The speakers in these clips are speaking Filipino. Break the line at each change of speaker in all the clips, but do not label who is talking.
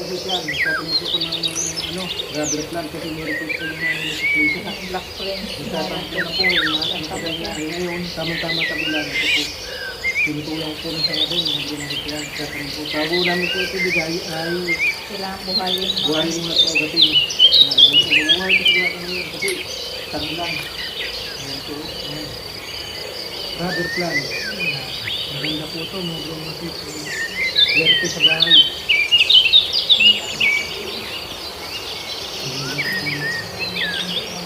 kasi dyan, nagtatanong po ko ng ano, rubber plant kasi meron po po yung mga situation.
Black friend.
Nagtatanong po na po yung mga ang tagal na ano ngayon, tamang-tama sa ulan. Ito po, tinutulong po ng mga doon, mga ginagawa ko yan. Nagtatanong po, bago namin po ito bigay ay
Kailangan buhayin mo.
buhay muna po agatin. Yan, yan po, buhay po sila kami yun kasi tagulan. Yan po, yan. Rubber plant. Maganda po ito, mukhang masip. Werte sa bahay.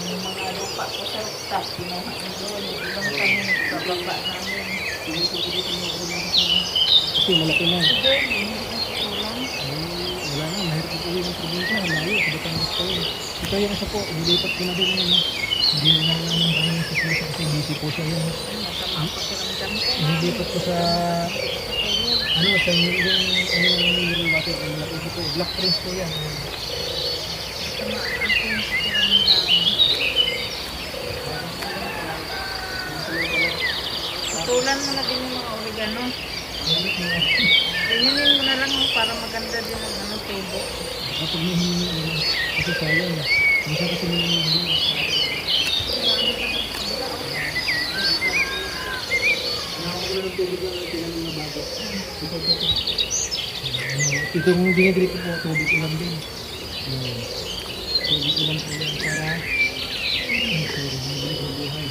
Yung mga lupa ko staff, kinuha ko doon. Yung ibang kami, bababa namin.
Kasi malaki na.
Hindi ko.
Ay, wala na, mahirap po uwi ng probinsya. Malayo, sa Batangas po yun. Ito yung isa po, nilipat ko na din yun. ano. Hindi na lang naman tayo sa Susa kasi busy po siya yun.
Ko.
Nilipat ko sa, ano, sa yung, yung, ano, yung water, ang malaki po. Black Prince po yan.
Masama Tutulan mo na din yung mga oregano. Tinginin mo na lang para maganda din ang ano, tubo.
Kapag may hiningi, ano, kasi sayang. Kasi tubig lang ang tinanong na. Ito, yung dinidrip ko tubig ulam din. Tubig ulam po yan para ang buhay.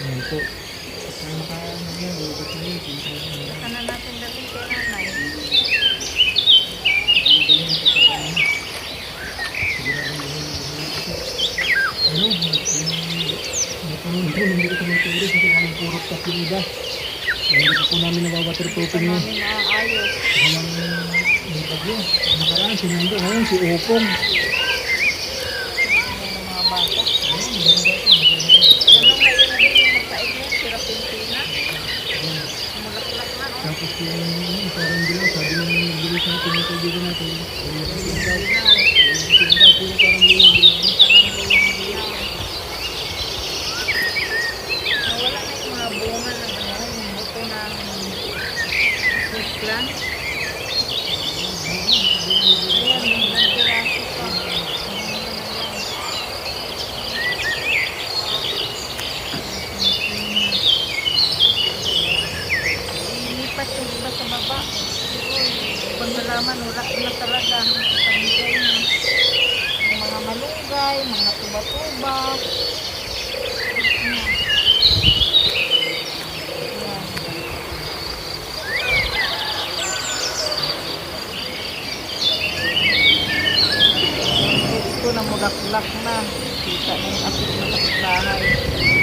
Yan po. Kaya makaano yan, ubat na yun. Kung kaya yan.
Saka na natin dali kay nanay.
Ano, natanong ko, hindi ko tumuturo kasi alam purot sa pinida. Hindi po namin nawawaterproofing yun.
Namin naayos.
Walang bagyo. Nakaraan, sinundo. Ngayon, si Opong.
Ano ng mga bata.
Ayun, ganda po.
Ano ngayon na din yung magkain niya? Sirapintina. Mulaklak na, oh.
Tapos yung parang gila, sabi ng bilis na pinatubigyan natin. Ayun, ayun daw.
Ginaw.
Ayun, daw. Puro parang gila, gila.
Nawala na yung mga bunga ng ano, yung buto ng fish plant. Ayan, yung nagpiraso pa. Ilipat yung iba sa baba. Nalaman, wala na talaga. Na. Yung mga malunggay, mga tuba-tuba. Ito na mulaklak na. Kita na yung ating mulaklahay.